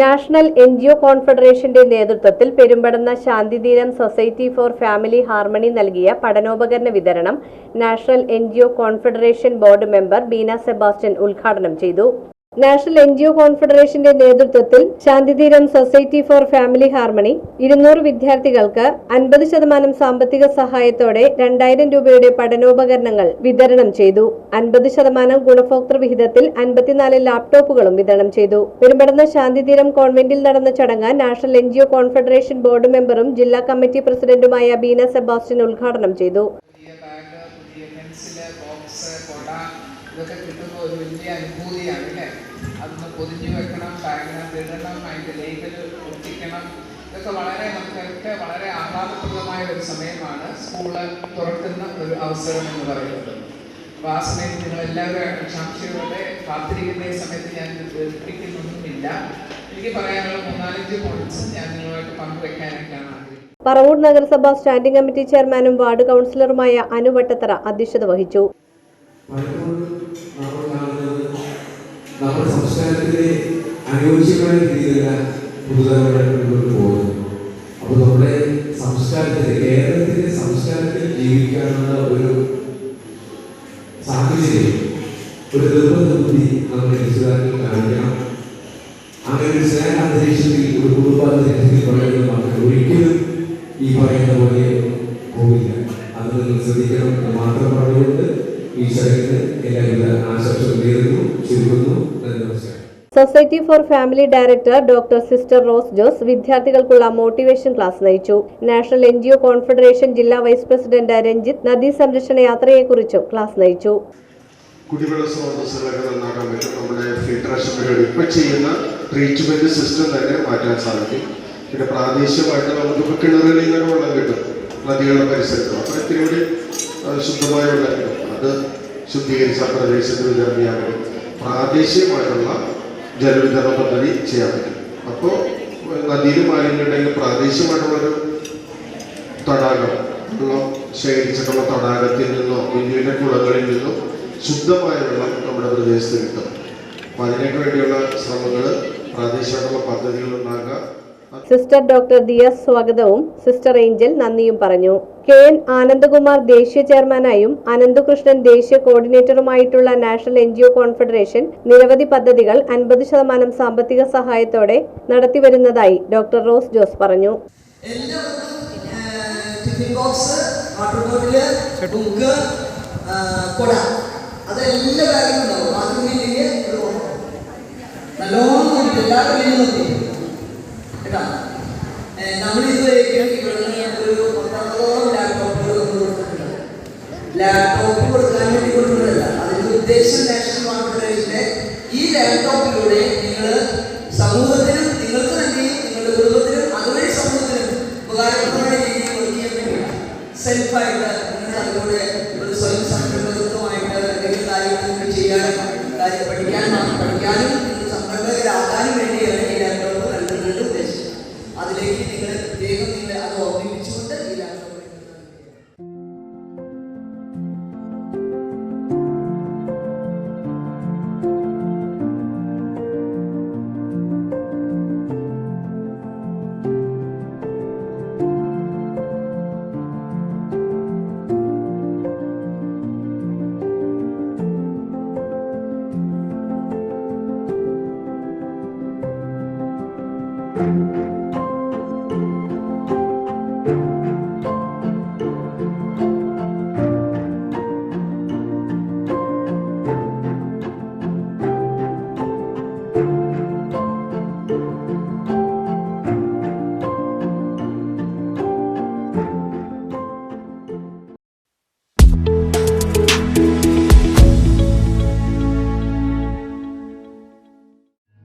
National N G O കോൺഫെഡറേഷന്റെ നേതൃത്വത്തിൽ Perumpadanna Shanthideenam society for family harmony നൽകിയ പഠനോപകരണ വിതരണം national N confederation board member Beena Sebastian ഉദ്ഘാടനം ചെയ്തു. നാഷണൽ എൻ ജി ഒ കോൺഫെഡറേഷന്റെ നേതൃത്വത്തിൽ Shanthitheeram society for family harmony ഇരുന്നൂറ് വിദ്യാർത്ഥികൾക്ക് അൻപത് ശതമാനം സാമ്പത്തിക സഹായത്തോടെ രണ്ടായിരം രൂപയുടെ പഠനോപകരണങ്ങൾ വിതരണം ചെയ്തു. അൻപത് ശതമാനം ഗുണഭോക്തൃ വിഹിതത്തിൽ അൻപത്തിനാല് ലാപ്ടോപ്പുകളും വിതരണം ചെയ്തു. പെരുമ്പടന്ന ശാന്തിതീരം കോൺവെന്റിൽ നടന്ന ചടങ്ങ് national N G O confederation board മെമ്പറും ജില്ലാ കമ്മിറ്റി പ്രസിഡന്റുമായ ബീന സെബാസ്റ്റ്യൻ ഉദ്ഘാടനം ചെയ്തു. അനുഭൂതിയാണ് അല്ലേ? അതൊന്ന് പൊതിഞ്ഞു വെക്കണം ബാഗിനകത്ത് ഇടണം അതിന്റെ ലേബൽ ഒട്ടിക്കണം ഇതൊക്കെ വളരെ നമുക്കൊക്കെ വളരെ ആഹ്ലാദപ്രദമായ ഒരു സമയമാണ് സ്കൂൾ തുറക്കുന്ന ഒരു അവസരം എന്ന് പറയുന്നത്. അപ്പോൾ ആ സമയത്ത് നിങ്ങളെല്ലാവരും ആകാംക്ഷയോടെ കാത്തിരിക്കുന്ന ഈ സമയത്ത് ഞാൻ ദീർഘിപ്പിക്കുന്നൊന്നുമില്ല എനിക്ക് പറയാനുള്ള മൂന്നാലഞ്ച് പോയിന്റ്സ് ഞാൻ നിങ്ങളുമായിട്ട് പങ്കുവെക്കാനായിട്ടാണ് പറവൂർ നഗരസഭ സ്റ്റാൻഡിംഗ് കമ്മിറ്റി ചെയർമാനും വാർഡ് കൗൺസിലറുമായ അനു വട്ടത്തറ അധ്യക്ഷത വഹിച്ചു. നമ്മുടെ സംസ്കാരത്തിന് അനുയോജ്യമായ രീതിയിലല്ല പുതുതലമുറ മുന്നോട്ട് പോകുന്നത്. അപ്പോൾ നമ്മുടെ സംസ്കാരത്തിൽ കേരളത്തിലെ സംസ്കാരത്തിൽ ജീവിക്കാനുള്ള ഒരു സാഹചര്യം ഒരു നിർബന്ധ നമ്മുടെ രക്ഷിതാക്കൾ കാണിക്കണം അങ്ങനെ ഒരു സ്നേഹ ഒരു കുടുംബാന്തരീക്ഷത്തിൽ ഒരിക്കലും ഈ പറയുന്ന പോലെ പോകില്ല അത് നിങ്ങൾ ശ്രദ്ധിക്കണം എന്ന് മാത്രം പറഞ്ഞുകൊണ്ട് ഈ ചടങ്ങിന് എല്ലാവിധ ആശംസകൾ നേരുന്നു. Society for family director doctor sister Rose Jose വിദ്യാർത്ഥികൾക്കുള്ള മോട്ടിവേഷൻ ക്ലാസ് നയിച്ചു. നാഷണൽ എൻ കോൺഫെഡറേഷൻ ജില്ലാ വൈസ് പ്രസിഡന്റ് രഞ്ജിത്ത് നദീ സംരക്ഷണ യാത്രയെക്കുറിച്ചും ക്ലാസ് നയിച്ചു. കുടിവെള്ള സ്രോതസ്സുകളൊക്കെ നന്നാക്കാൻ നമ്മുടെ ഫിൽട്രേഷൻ പരിപാടി. സിസ്റ്റം തന്നെ മാറ്റാൻ സാധിക്കും. പിന്നെ പ്രാദേശികമായിട്ട് നമുക്കിപ്പോൾ കിണറുകളിൽ നിന്ന് വെള്ളം കിട്ടും. നദികളുടെ പരിസരത്ത്. അപ്പോൾ ഇത്തിരി കൂടി ശുദ്ധമായ വെള്ളം കിട്ടും. അത് ശുദ്ധീകരിച്ച പ്രദേശത്ത് വിതരണം ചെയ്യാൻ പ്രാദേശികമായിട്ടുള്ള ജലവിതരണ പദ്ധതി ചെയ്യാൻ പറ്റും. അപ്പോൾ നദിയിലും മാലിന്യമുണ്ടെങ്കിൽ പ്രാദേശികമായിട്ടുള്ളൊരു തടാകം വെള്ളം ശേഖരിച്ചിട്ടുള്ള തടാകത്തിൽ നിന്നോ വലിയ കുളങ്ങളിൽ നിന്നോ ശുദ്ധമായ വെള്ളം നമ്മുടെ പ്രദേശത്ത് കിട്ടും. അപ്പം അതിനൊക്കെ വേണ്ടിയുള്ള ശ്രമങ്ങൾ പ്രാദേശികമായിട്ടുള്ള പദ്ധതികൾ ഉണ്ടാക്കുക സിസ്റ്റർ ഡോക്ടർ ദിയസ് സ്വാഗതവും സിസ്റ്റർ ഏഞ്ചൽ നന്ദിയും പറഞ്ഞു കെ എൻ ആനന്ദകുമാർ ദേശീയ ചെയർമാനായും അനന്തകൃഷ്ണൻ ദേശീയ കോർഡിനേറ്ററുമായിട്ടുള്ള നാഷണൽ എൻ ജി കോൺഫെഡറേഷൻ നിരവധി പദ്ധതികൾ അൻപത് ശതമാനം സാമ്പത്തിക സഹായത്തോടെ നടത്തിവരുന്നതായി ഡോക്ടർ റോസ് ജോസ് പറഞ്ഞു അതെല്ലാ കാര്യങ്ങളും ഉണ്ടാവും എല്ലാവരും ലാപ്ടോപ്പ് കൊടുക്കാൻ വേണ്ടി കൊടുക്കുന്നതല്ല. അതിന്റെ ഉദ്ദേശം നാഷണൽ കോൺഫെഡറേഷന്റെ ഈ ലാപ്ടോപ്പിലൂടെ